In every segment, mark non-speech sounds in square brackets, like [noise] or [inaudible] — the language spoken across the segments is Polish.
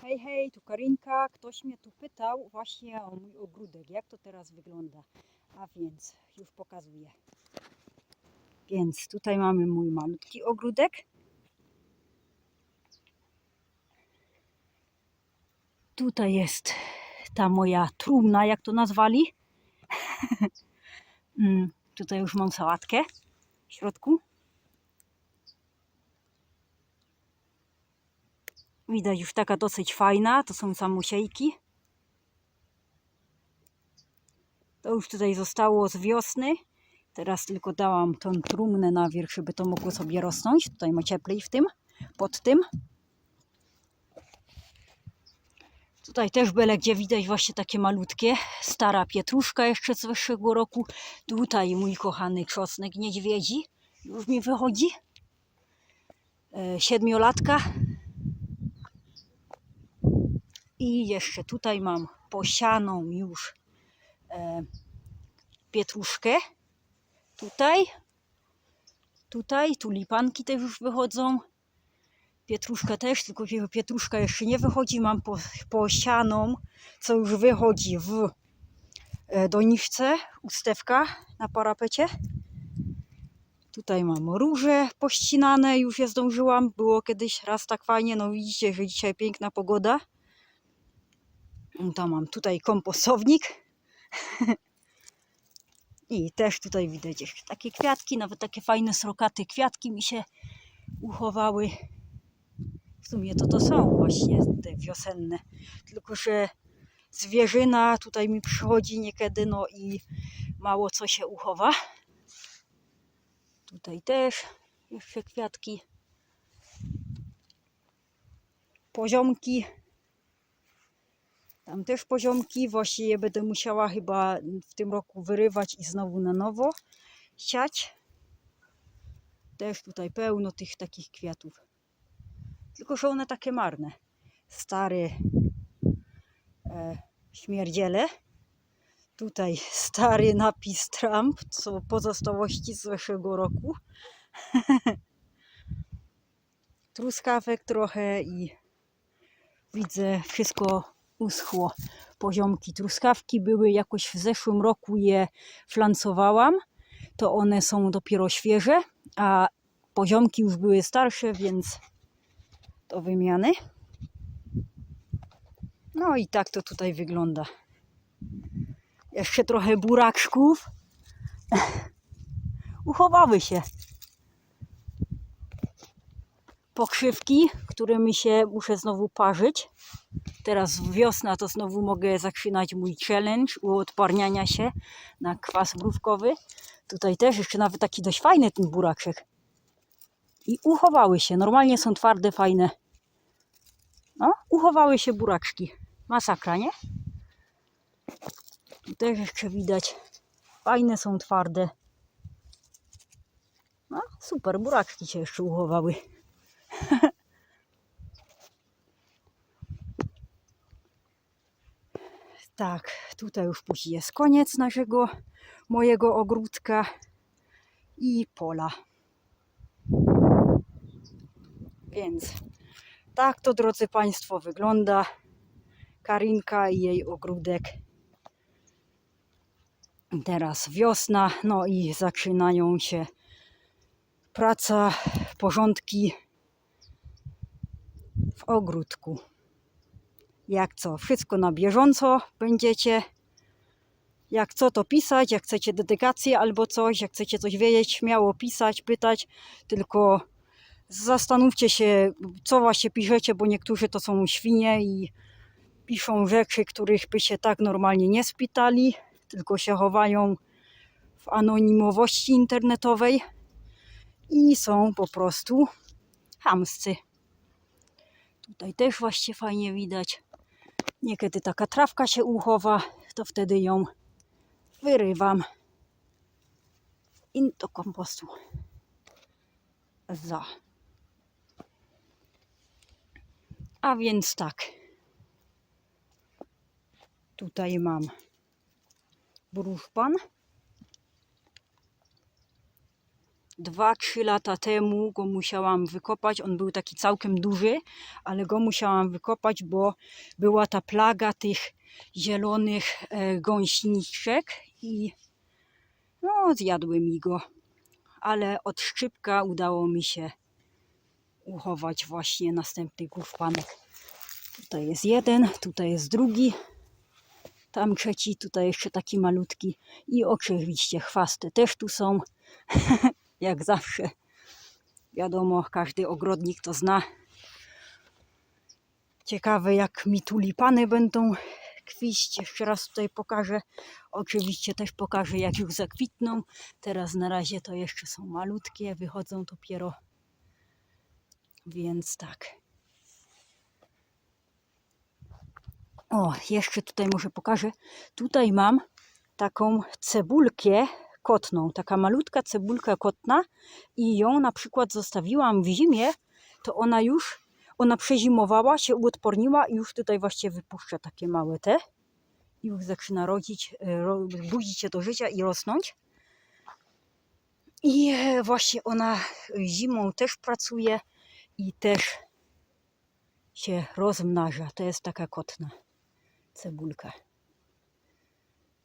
Hej, hej, tu Karinka. Ktoś mnie tu pytał właśnie o mój ogródek, jak to teraz wygląda. A więc już pokazuję. Więc tutaj mamy mój malutki ogródek. Tutaj jest ta moja trumna, jak to nazwali. [laughs] Mm, tutaj już mam sałatkę w środku. Widać już taka dosyć fajna, to są samosiejki. To już tutaj zostało z wiosny. Teraz tylko dałam tą trumnę na wierzch, żeby to mogło sobie rosnąć. Tutaj ma cieplej w tym, pod tym. Tutaj też byle gdzie widać właśnie takie malutkie. Stara pietruszka jeszcze z zeszłego roku. Tutaj mój kochany czosnek niedźwiedzi. Już mi wychodzi. E, siedmiolatka. I jeszcze tutaj mam posianą już e, pietruszkę. Tutaj. Tutaj tulipanki też już wychodzą. Pietruszka też, tylko pietruszka jeszcze nie wychodzi. Mam po, posianą, co już wychodzi w e, doniczce, ustewka na parapecie. Tutaj mam róże pościnane, już je zdążyłam. Było kiedyś raz tak fajnie, no widzicie, że dzisiaj piękna pogoda. To mam tutaj kompostownik. [laughs] I też tutaj widać takie kwiatki, nawet takie fajne srokate kwiatki mi się uchowały. W sumie to to są właśnie te wiosenne. Tylko, że zwierzyna tutaj mi przychodzi niekiedy, no i mało co się uchowa. Tutaj też jeszcze kwiatki. Poziomki. Tam też poziomki. Właściwie będę musiała chyba w tym roku wyrywać i znowu na nowo siać. Też tutaj pełno tych takich kwiatów. Tylko, że one takie marne. Stare e, śmierdziele. Tutaj stary napis Trump, co pozostałości z zeszłego roku. [laughs] Truskawek trochę i widzę wszystko uschło. Poziomki truskawki były jakoś w zeszłym roku je flancowałam. To one są dopiero świeże, a poziomki już były starsze, więc do wymiany. No i tak to tutaj wygląda. Jeszcze trochę buraczków. [laughs] Uchowały się. Pokrzywki, które mi się muszę znowu parzyć. Teraz wiosna to znowu mogę zaczynać mój challenge uodparniania się na kwas mrówkowy. Tutaj też jeszcze nawet taki dość fajny ten buraczek. I uchowały się. Normalnie są twarde, fajne. No, uchowały się buraczki. Masakra, nie? Tu też jeszcze widać. Fajne są twarde. No, super, buraczki się jeszcze uchowały. [laughs] tak, tutaj już później jest koniec naszego, mojego ogródka i pola. Więc tak to, drodzy Państwo, wygląda Karinka i jej ogródek. Teraz wiosna, no i zaczynają się praca, porządki ogródku. Jak co, wszystko na bieżąco będziecie. Jak co to pisać, jak chcecie dedykację albo coś, jak chcecie coś wiedzieć, śmiało pisać, pytać, tylko zastanówcie się, co właśnie piszecie, bo niektórzy to są świnie i piszą rzeczy, których by się tak normalnie nie spitali, tylko się chowają w anonimowości internetowej i są po prostu chamscy. Tutaj też właśnie fajnie widać. Niekiedy taka trawka się uchowa, to wtedy ją wyrywam i do kompostu. Za. A więc tak. Tutaj mam wróżban. 2-3 lata temu go musiałam wykopać. On był taki całkiem duży, ale go musiałam wykopać, bo była ta plaga tych zielonych e, gąśniczek i no, zjadły mi go. Ale od szczypka udało mi się uchować właśnie następnych główpanek. Tutaj jest jeden, tutaj jest drugi, tam trzeci, tutaj jeszcze taki malutki i oczywiście chwasty też tu są, [laughs] jak zawsze. Wiadomo, każdy ogrodnik to zna. Ciekawe jak mi tulipany będą kwiść. Jeszcze raz tutaj pokażę. Oczywiście też pokażę jak już zakwitną. Teraz na razie to jeszcze są malutkie, wychodzą dopiero. Więc tak. O, jeszcze tutaj może pokażę. Tutaj mam taką cebulkę kotną, taka malutka cebulka kotna i ją na przykład zostawiłam w zimie, to ona już, ona przezimowała, się uodporniła i już tutaj właśnie wypuszcza takie małe te i już zaczyna rodzić, e, budzić się do życia i rosnąć. I e, właśnie ona zimą też pracuje i też się rozmnaża. To jest taka kotna cebulka.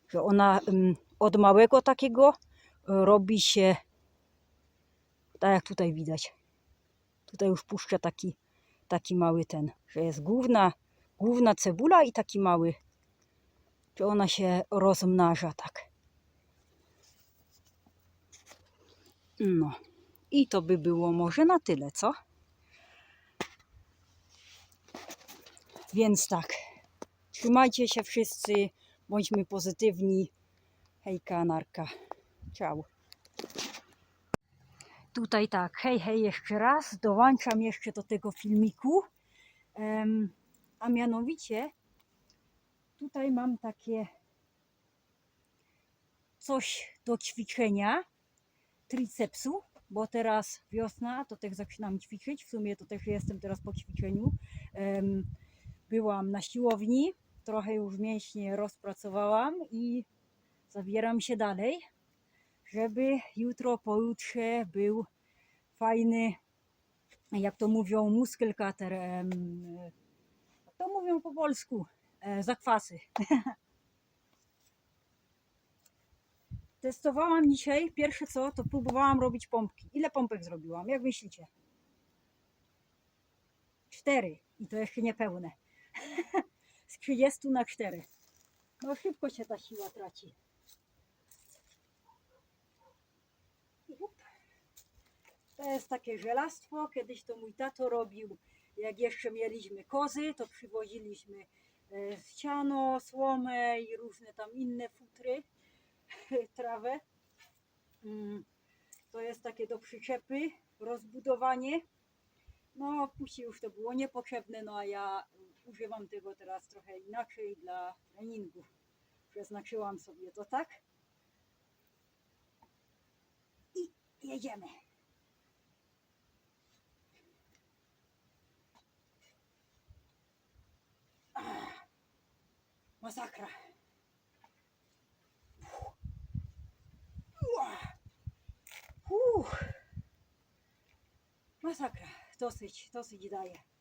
Że ona ym, od małego takiego robi się, tak jak tutaj widać. Tutaj już puszcza taki, taki mały ten, że jest główna, główna cebula i taki mały, że ona się rozmnaża tak. No. I to by było może na tyle, co? Więc tak, Trzymajcie się wszyscy, bądźmy pozytywni. Hejka, narka. Ciao. Tutaj tak, hej, hej, jeszcze raz. Dołączam jeszcze do tego filmiku. Um, a mianowicie tutaj mam takie coś do ćwiczenia tricepsu, bo teraz wiosna, to też zaczynam ćwiczyć. W sumie to też jestem teraz po ćwiczeniu. Um, byłam na siłowni, trochę już mięśnie rozpracowałam i zabieram się dalej, żeby jutro, pojutrze był fajny, jak to mówią, muskelkater. To mówią po polsku? E, zakwasy. [laughs] Testowałam dzisiaj, pierwsze co, to próbowałam robić pompki. Ile pompek zrobiłam? Jak myślicie? Cztery. I to jeszcze niepełne. [laughs] z 30 na 4. No szybko się ta siła traci. To jest takie żelastwo. Kiedyś to mój tato robił. Jak jeszcze mieliśmy kozy, to przywoziliśmy e, siano, słomę i różne tam inne futry, [laughs] trawę. Mm, to jest takie do przyczepy, rozbudowanie. No, później już to było niepotrzebne, no a ja używam tego teraz trochę inaczej dla treningu. Przeznaczyłam sobie to tak. I jedziemy. Masakra. Uff. Masakra. Dosyć, dosyć daje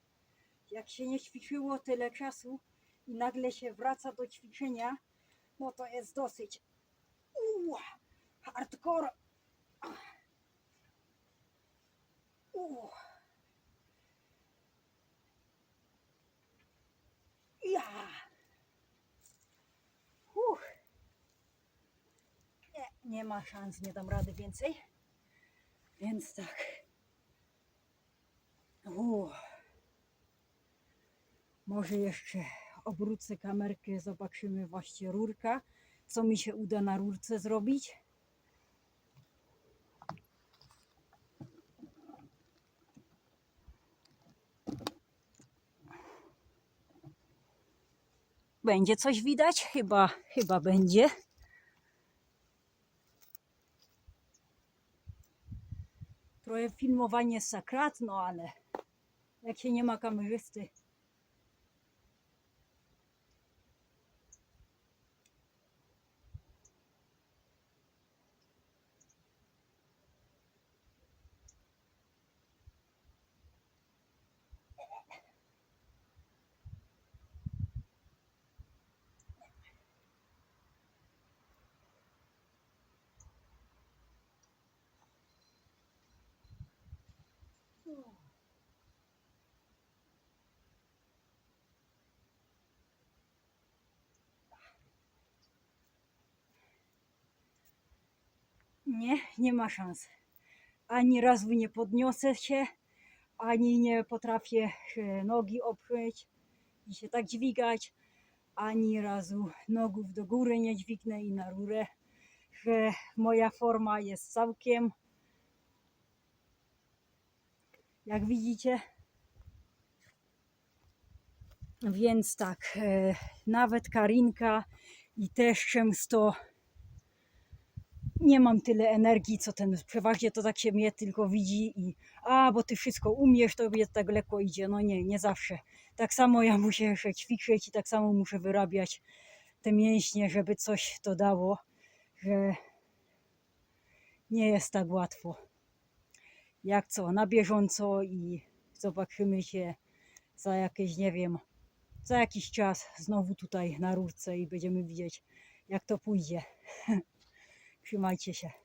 jak się nie ćwiczyło tyle czasu i nagle się wraca do ćwiczenia, no to jest dosyć Ua, hardcore. Ua. Ja. Uch. Nie, ma szans, nie dam rady więcej. Więc tak. Może jeszcze obrócę kamerkę, zobaczymy właśnie rurka, co mi się uda na rurce zrobić. Będzie coś widać? Chyba, chyba będzie. Trochę filmowanie sakrat, no ale jak się nie ma kamerzysty, Nie, nie ma szans. Ani razu nie podniosę się, ani nie potrafię e, nogi oprzeć i się tak dźwigać, ani razu nogów do góry nie dźwignę i na rurę. Że moja forma jest całkiem, jak widzicie. Więc tak, e, nawet Karinka i też często nie mam tyle energii, co ten. Przeważnie to tak się mnie tylko widzi i a, bo ty wszystko umiesz, to mnie tak lekko idzie. No nie, nie zawsze. Tak samo ja muszę jeszcze ćwiczyć i tak samo muszę wyrabiać te mięśnie, żeby coś to dało, że nie jest tak łatwo. Jak co, na bieżąco i zobaczymy się za jakieś, nie wiem, za jakiś czas znowu tutaj na rurce i będziemy widzieć, jak to pójdzie. [laughs] Trzymajcie się.